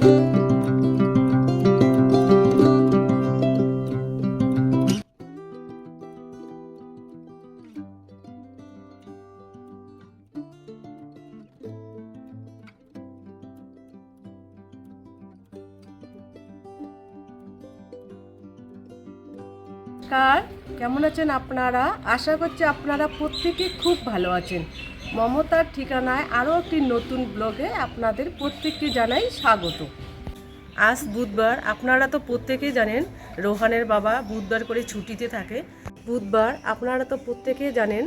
Thank you. কেমন আছেন আপনারা? আশা করছি আপনারা প্রত্যেকে খুব ভালো আছেন। মমতার ঠিকানায় আরও একটি নতুন ব্লগে আপনাদের প্রত্যেককে জানাই স্বাগত। আজ বুধবার, আপনারা তো প্রত্যেকেই জানেন, রোহানের বাবা বুধবার করে ছুটিতে থাকে। বুধবার, আপনারা তো প্রত্যেকেই জানেন,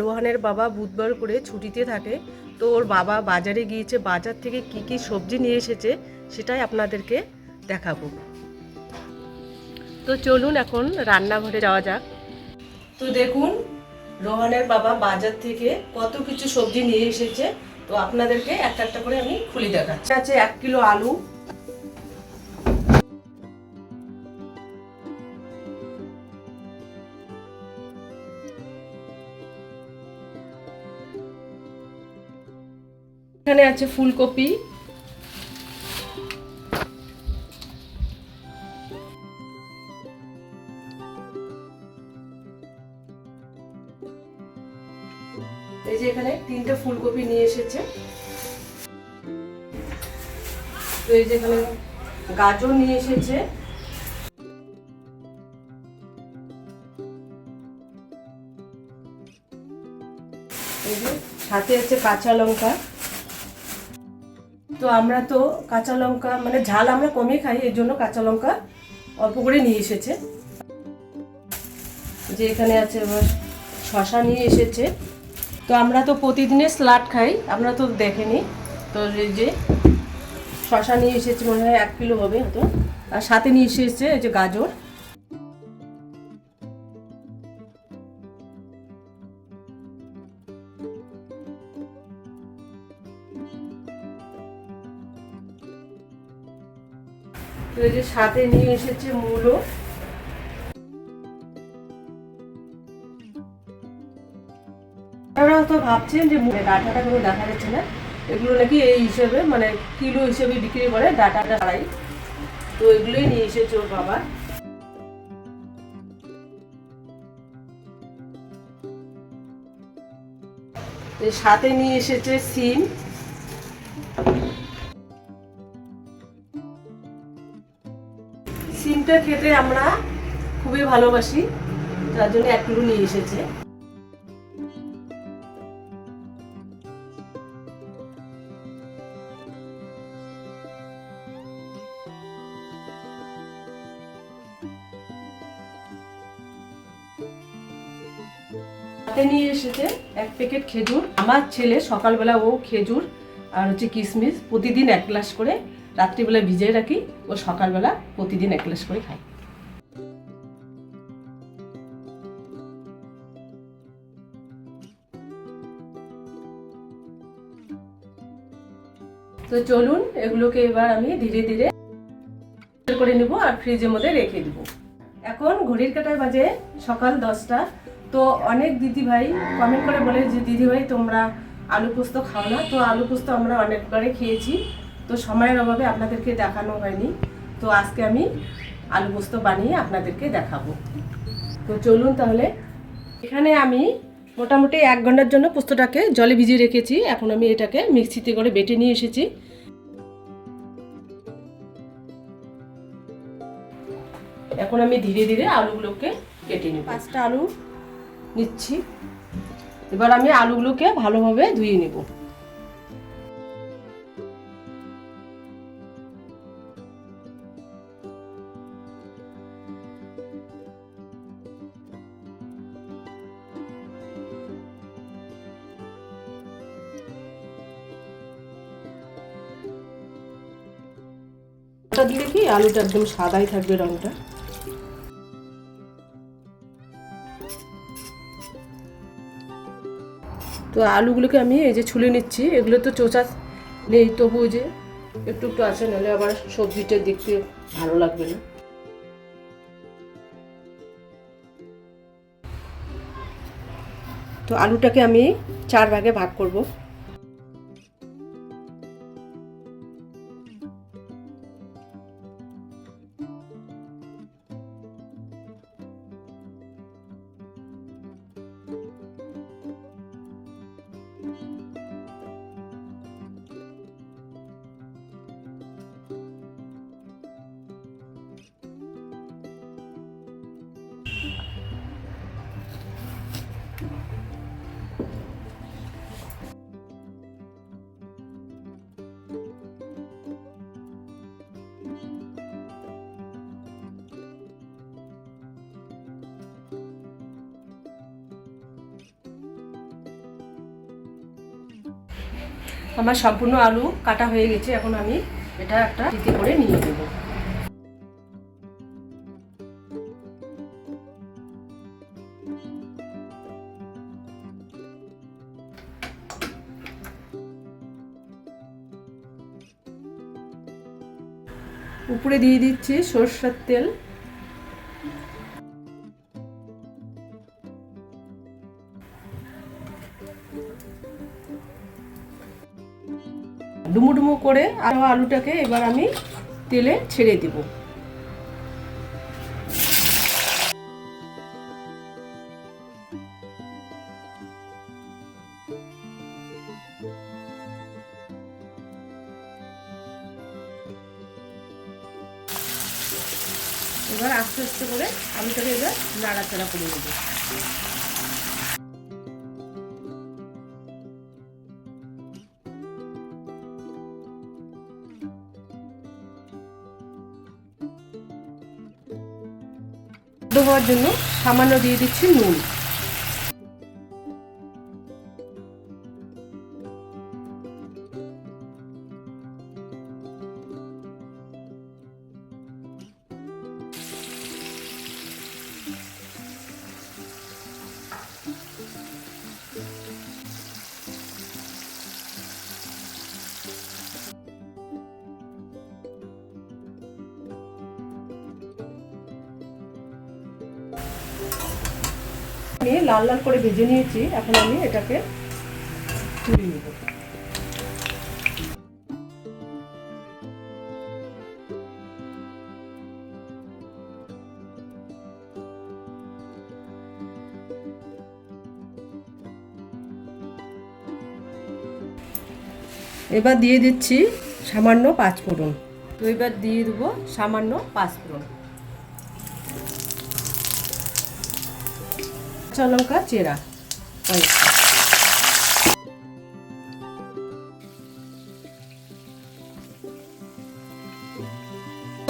রোহানের বাবা বুধবার করে ছুটিতে থাকে। তো ওর বাবা বাজারে গিয়েছে, বাজার থেকে কি কি সবজি নিয়ে এসেছে, সেটাই আপনাদেরকে দেখাবো। তো চলুন এখন রান্নাঘরে যাওয়া যাক। তো দেখুন, রোহানের বাবা বাজার থেকে কত কিছু সবজি নিয়ে এসেছে, তো আপনাদেরকে একটা একটা করে আমি খুলে দেখাচ্ছি। আছে এক কিলো আলু। এখানে আছে ফুলকপি। এসেছে। তো এই যে এখানে গাজর নিয়ে এসেছে। সাথে আছে কাঁচা লঙ্কা। তো আমরা তো কাঁচা লঙ্কা মানে ঝাল আমরা কমই খাই, এর জন্য কাঁচা লঙ্কা অল্প করে নিয়ে এসেছে। যে এখানে আছে এবার শশা নিয়ে এসেছে। তো আমরা তো প্রতিদিনের স্লাড খাই, আমরা তো দেখেনি। তো এই যে শশা নিয়ে এসেছে, মনে হয় এক কিলো হবে হয়তো। আর সাথে নিয়ে এসেছে এই যে গাজর। তো এই যে সাথে নিয়ে এসেছে মূলো। ভাবছেন যে ডাটাটা কোনো দেখা যাচ্ছে না, এগুলো নাকি এই হিসেবে মানে কিলো হিসেবে বিক্রি করে ডাটাটা ছাড়াই। তো এগুলোই নিয়ে এসেছে ওর বাবা। সাথে নিয়ে এসেছে সিম। সিমটা খেতে আমরা খুবই ভালোবাসি, তার জন্য এক কিলো নিয়ে এসেছে। হাতে নিয়ে এসেছে এক প্যাকেট খেজুর। আমার ছেলে সকালবেলা ও খেজুর আর হচ্ছে কিশমিশ প্রতিদিন এক গ্লাস করে রাত্রিবেলা ভিজিয়ে রাখি। ও সকালবেলা প্রতিদিন এক গ্লাস করে খাই তো চলুন, এগুলোকে এবার আমি ধীরে ধীরে করে নেব আর ফ্রিজের মধ্যে রেখে দেব। এখন ঘড়ির কাটায় বাজে সকাল দশটা। তো অনেক দিদি ভাই কমেন্ট করে বলে যে দিদি ভাই তোমরা আলু পোস্ত খাও না। তো আলু পোস্ত আমরা অনেকবারে খেয়েছি। তো সময়ের অভাবে আপনাদেরকে দেখানো হয়নি। তো আজকে আমি আলু পোস্ত বানিয়ে আপনাদেরকে দেখাবো। তো চলুন তাহলে। এখানে আমি মোটামুটি এক ঘণ্টার জন্য পোস্তটাকে জলে ভিজিয়ে রেখেছি। এখন আমি এটাকে মিক্সিতে করে বেটে নিয়ে এসেছি। এখন আমি ধীরে ধীরে আলুগুলোকে কেটে নেব। পাঁচটা আলু। নিচ্ছি। এবার আমি আলুগুলোকে ভালোভাবে ধুয়ে নেব। দিলে কি আলুটা একদম সাদাই থাকবে রংটা? আলুগুলোকে আমি এই যে ছুলে নিচ্ছি। এগুলো তো চোচা নেই তবু যে একটু একটু আছে, নাহলে আবার সবজিটা দেখতে ভালো লাগবে না। তো আলুটাকে আমি চার ভাগে ভাগ করব। আমার সম্পূর্ণ আলু কাটা হয়ে গেছে, এখন আমি এটা একটা টিতে করে নিয়ে দেব উপরে দিয়ে দিচ্ছি সরষের তেল। ডুমু ডুমু করে আরও আলুটাকে এবার আমি তেলে ছেড়ে দেব। এবার আস্তে আস্তে করে আলুটাকে এবার নাড়াচাড়া করে নেব। হওয়ার জন্য সামান্য দিয়ে দিচ্ছি নুন। আমি লাল লাল করে ভেজে নিয়েছি। এখন আমি এটাকে তুলে নেব। এবার দিয়ে দিচ্ছি সামান্য পাঁচফোড়ন তো এবার দিয়ে দেবো সামান্য পাঁচ পাঁচফোড়ন কাঁচা লঙ্কা চেরা।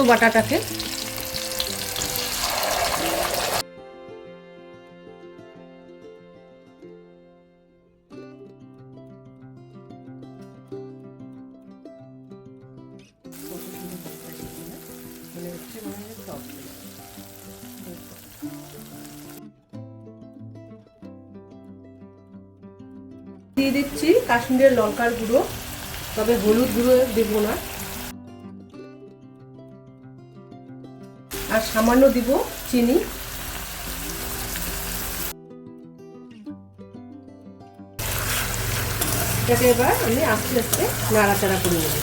বাটাটাকে দিয়ে দিচ্ছি কাশ্মীরের লঙ্কার গুঁড়ো, তবে হলুদ গুঁড়ো দেবো না। আর সামান্য দিব চিনি। এবার আমি আস্তে আস্তে নাড়াচাড়া করে নেব।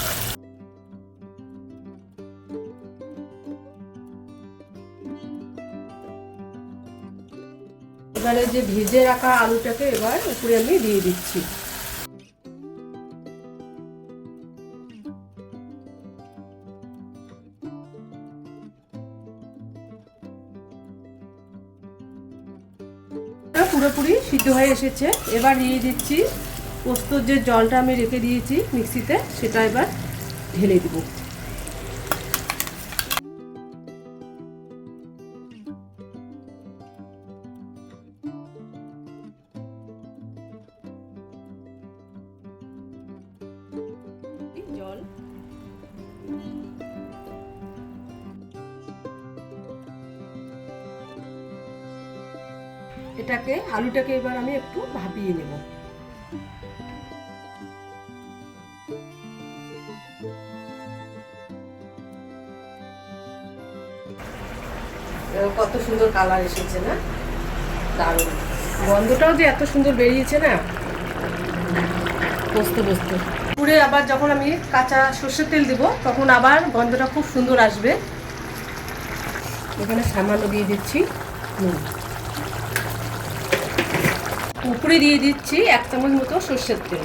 এবারে যে ভেজে রাখা আলুটাকে এবার উপরে আমি দিয়ে দিচ্ছি। পুরোপুরি সিদ্ধ হয়ে এসেছে। এবার দিয়ে দিচ্ছি পোস্তর যে জলটা আমি রেখে দিয়েছি মিক্সিতে, সেটা এবার ঢেলে দিব। জল। এটাকে আলুটাকে এবার আমি একটু ভাপিয়ে নেব। কত সুন্দর কালার এসেছে না? দারুণ। গন্ধটাও যে এত সুন্দর বেরিয়েছে না? বসতে বসতে পুরে আবার যখন আমি কাঁচা সর্ষের তেল দেবো, তখন আবার গন্ধটা খুব সুন্দর আসবে। এখানে সামান্য দিয়ে দিচ্ছি নুন। উপরে দিয়ে দিচ্ছি এক চামচ মতো সর্ষের তেল।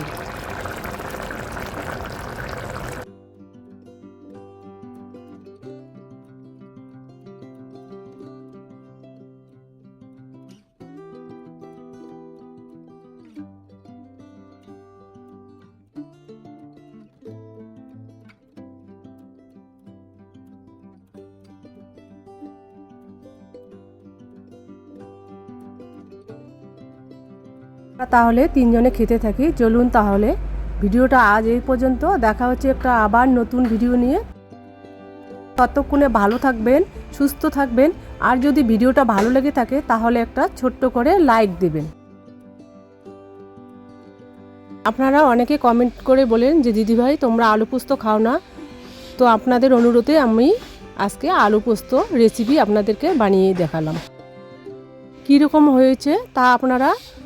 তাহলে তিনজনে খেতে থাকি। চলুন তাহলে ভিডিওটা আজ এই পর্যন্ত। দেখা হচ্ছে একটা আবার নতুন ভিডিও নিয়ে। ততক্ষণে ভালো থাকবেন, সুস্থ থাকবেন। আর যদি ভিডিওটা ভালো লেগে থাকে, তাহলে একটা ছোট্ট করে লাইক দেবেন। আপনারা অনেকে কমেন্ট করে বলেন যে দিদিভাই তোমরা আলু পোস্ত খাও না। তো আপনাদের অনুরোধে আমি আজকে আলু পোস্ত রেসিপি আপনাদেরকে বানিয়ে দেখালাম। কীরকম হয়েছে তা আপনারা